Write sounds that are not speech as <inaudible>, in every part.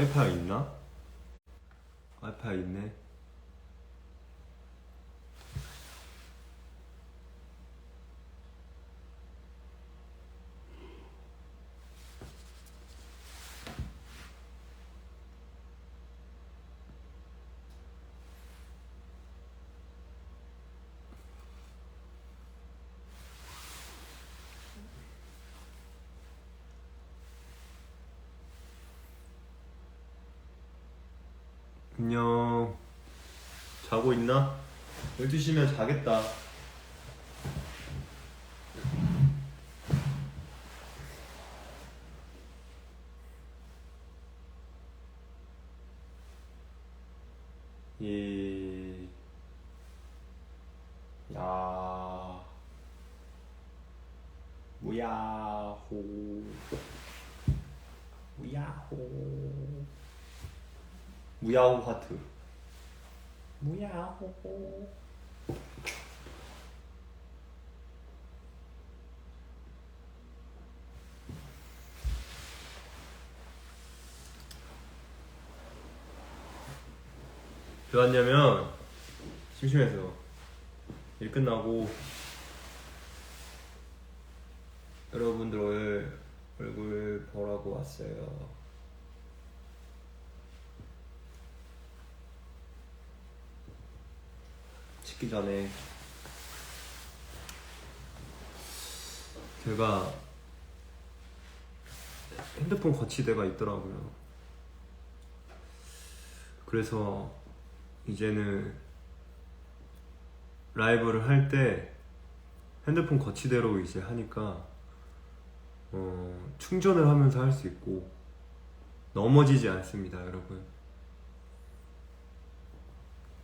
와이파이 있나? 와이파이 있네. 안녕. 자고 있나? 12시면 자겠다. 이, 야, 무야호, 무야호. 무야호 하트. 무야호. 왜 왔냐면 심심해서 일 끝나고 여러분들 얼굴 보라고 왔어요. 씻기 전에 제가 핸드폰 거치대가 있더라고요. 그래서 이제는 라이브를 할 때 핸드폰 거치대로 이제 하니까 어, 충전을 하면서 할 수 있고 넘어지지 않습니다, 여러분.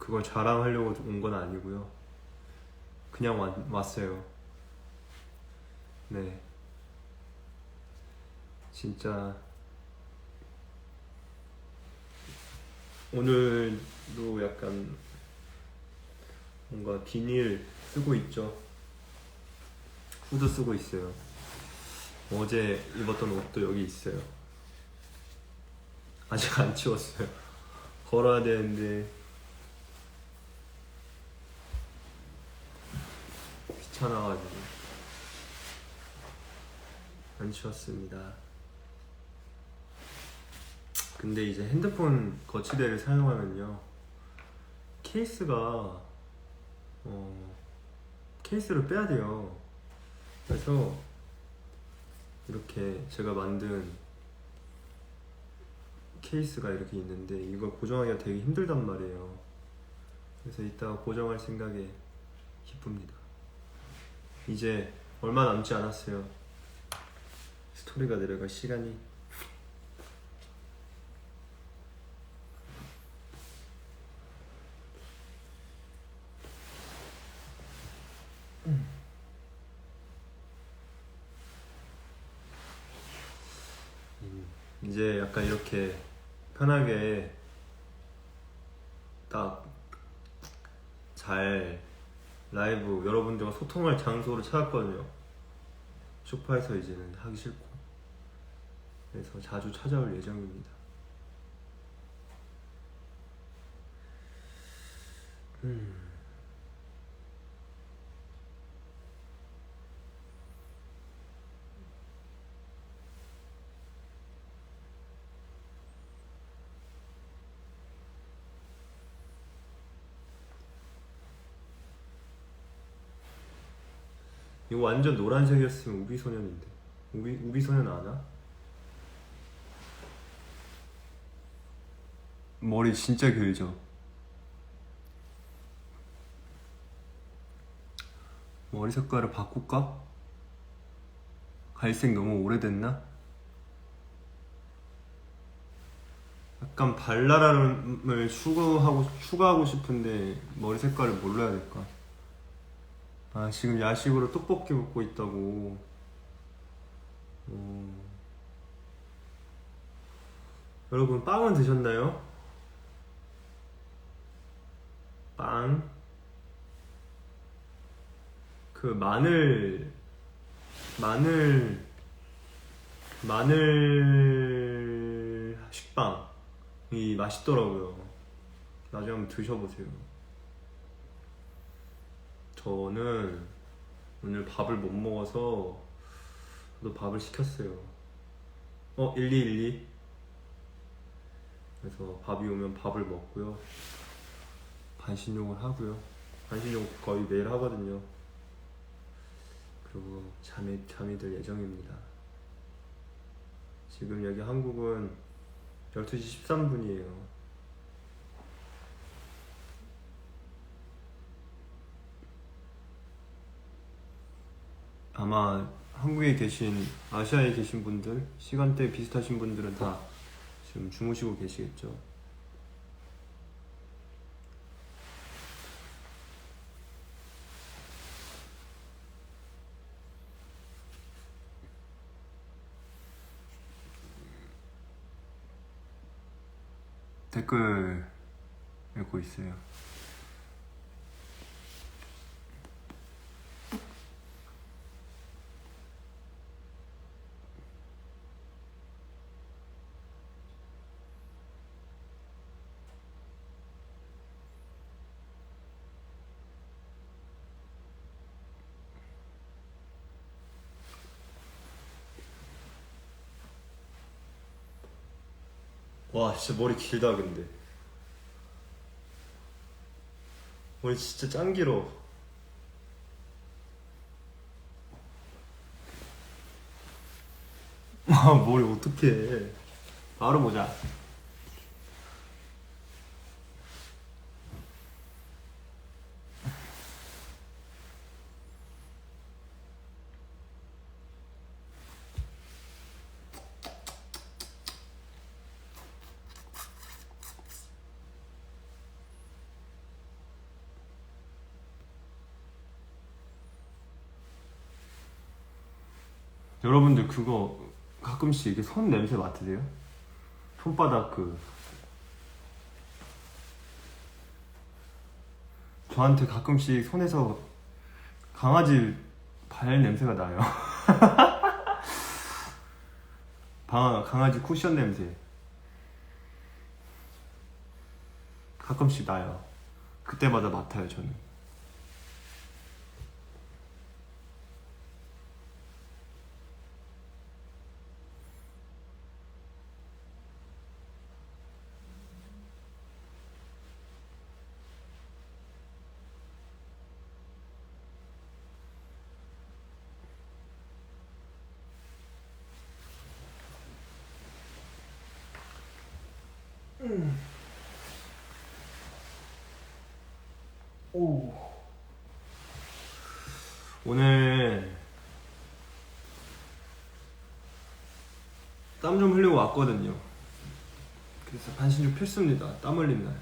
그걸 자랑하려고 온 건 아니고요. 그냥 왔, 왔어요. 네. 진짜 오늘도 약간 뭔가 비닐 쓰고 있죠. 후드 쓰고 있어요. 어제 입었던 옷도 여기 있어요. 아직 안 치웠어요. 걸어야 되는데 귀찮아가지고 안 치웠습니다. 근데 이제 핸드폰 거치대를 사용하면요 케이스가 어 케이스를 빼야 돼요. 그래서 이렇게 제가 만든 케이스가 이렇게 있는데 이걸 고정하기가 되게 힘들단 말이에요. 그래서 이따가 고정할 생각에 기쁩니다. 이제 얼마 남지 않았어요. 스토리가 내려갈 시간이. 음, 이제 약간 이렇게 편하게 딱 잘 라이브 여러분들과 소통할 장소를 찾았거든요. 소파에서 이제는 하기 싫고 그래서 자주 찾아올 예정입니다. 음. 이거 완전 노란색이었으면 우비소년인데 우비, 우비소년 아나? 머리 진짜 길죠? 머리 색깔을 바꿀까? 갈색 너무 오래됐나? 약간 발랄함을 추구하고, 추가하고 싶은데 머리 색깔을 해야 될까? 아 지금 야식으로 떡볶이 먹고 있다고 음. 여러분 빵은 드셨나요? 빵? 그 마늘 마늘 마늘 식빵 맛있더라고요. 나중에 한번 드셔보세요. 저는 오늘 밥을 못 먹어서 저도 밥을 시켰어요. 어, 1212. 그래서 밥이 오면 밥을 먹고요. 반신욕을 하고요. 반신욕 거의 매일 하거든요. 그리고 잠이 잠이 들 예정입니다. 지금 여기 한국은 12시 13분이에요. 아마 한국에 계신 아시아에 계신 분들 시간대 비슷하신 분들은 다 지금 주무시고 계시겠죠. 댓글 읽고 있어요. 와 진짜 머리 길다 근데. 머리 진짜 짱 길어. <laughs> 아 머리 어떡해. 바로 보자 여러분들 그거 가끔씩 이게 손 냄새 맡으세요? 손바닥 그 저한테 가끔씩 손에서 강아지 발 냄새가 나요. <laughs> 방- 강아지 쿠션 냄새. 가끔씩 나요. 그때마다 맡아요, 저는. 오. 오늘 땀 좀 흘리고 왔거든요. 그래서 반신욕 필수입니다. 땀 흘린 날.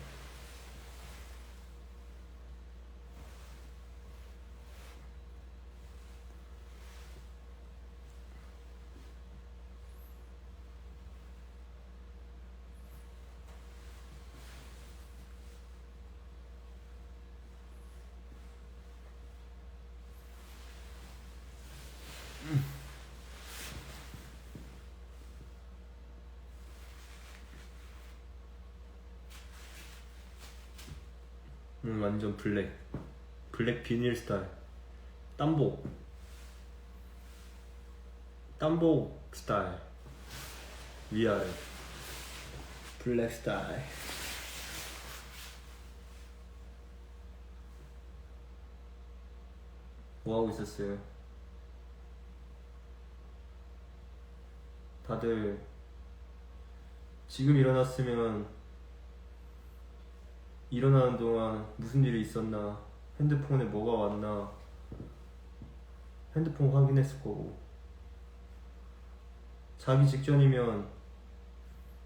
음, 완전 블랙. 블랙 비닐 스타일. 땀복. 땀복 스타일. 위아래. 블랙 스타일. 뭐 하고 있었어요? 다들 지금 일어났으면 일어나는 동안 무슨 일이 있었나? 핸드폰에 뭐가 왔나? 핸드폰 확인했을 거고. 자기 직전이면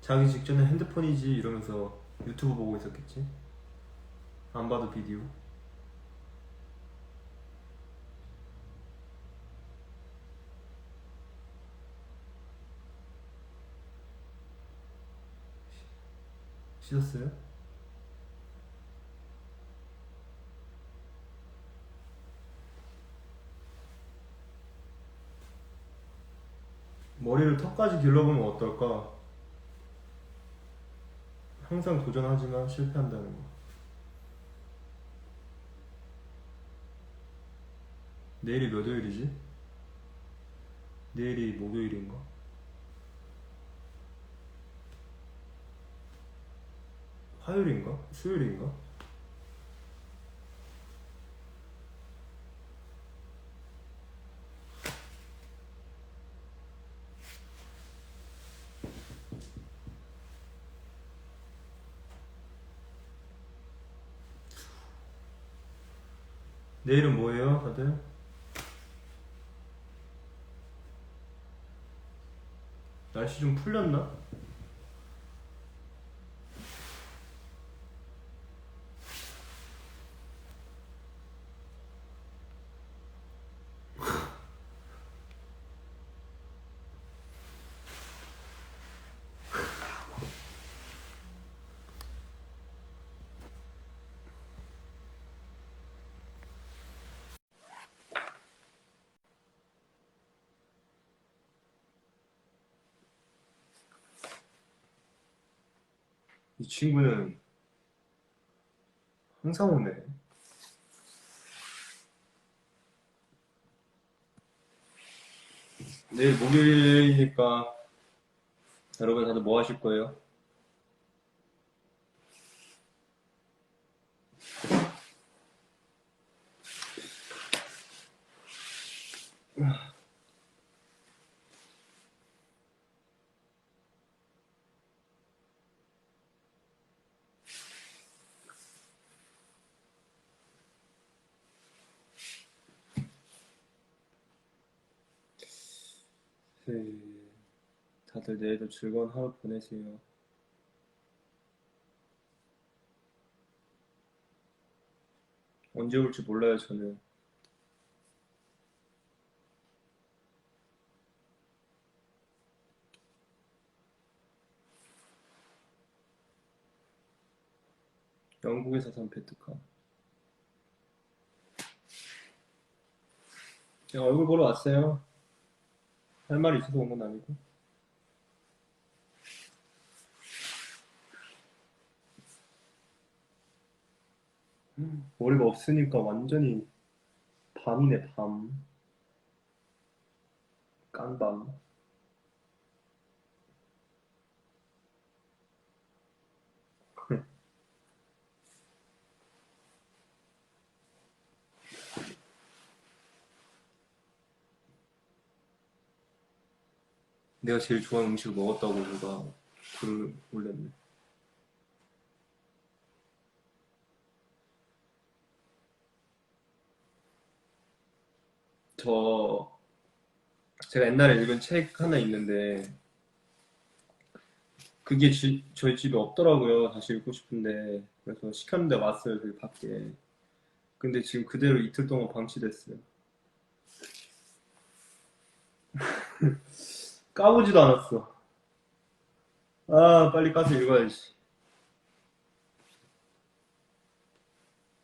자기 직전에 핸드폰이지 이러면서 유튜브 보고 있었겠지? 안 봐도 비디오? 씻었어요? 머리를 턱까지 길러보면 어떨까? 항상 도전하지만 실패한다는 거. 내일이 몇 요일이지? 내일이 목요일인가? 화요일인가? 수요일인가? 내일은 뭐예요, 다들? 날씨 좀 풀렸나? 이 친구는 항상 오네. 내일 목요일이니까 여러분 다들 뭐 하실 거예요? 네, 다들 내일도 즐거운 하루 보내세요. 언제 올지 몰라요, 저는. 영국에서 산 베트카. 제가 얼굴 보러 왔어요. 할 말이 있어서 온 건 아니고. 머리가 없으니까 완전히 밤이네, 밤. 깐밤. 내가 제일 좋아하는 음식을 먹었다고 누가 글을 올렸네. 저 제가 옛날에 읽은 책 하나 있는데 그게 지- 저희 집에 없더라고요. 다시 읽고 싶은데 그래서 시켰는데 왔어요. 저기 밖에. 근데 지금 그대로 이틀 동안 방치됐어요. <laughs> 까보지도 않았어. 아, 빨리 까서 읽어야지.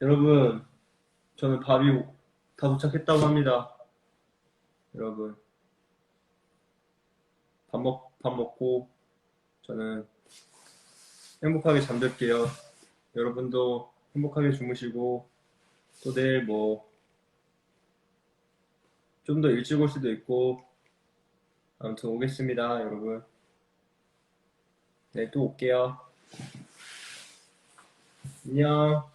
여러분, 저는 밥이 다 도착했다고 합니다. 여러분, 밥 먹, 밥 먹고 저는 행복하게 잠들게요. 여러분도 행복하게 주무시고, 또 내일 뭐, 좀 더 일찍 올 수도 있고, 아무튼 오겠습니다, 여러분. 네, 또 올게요. 안녕.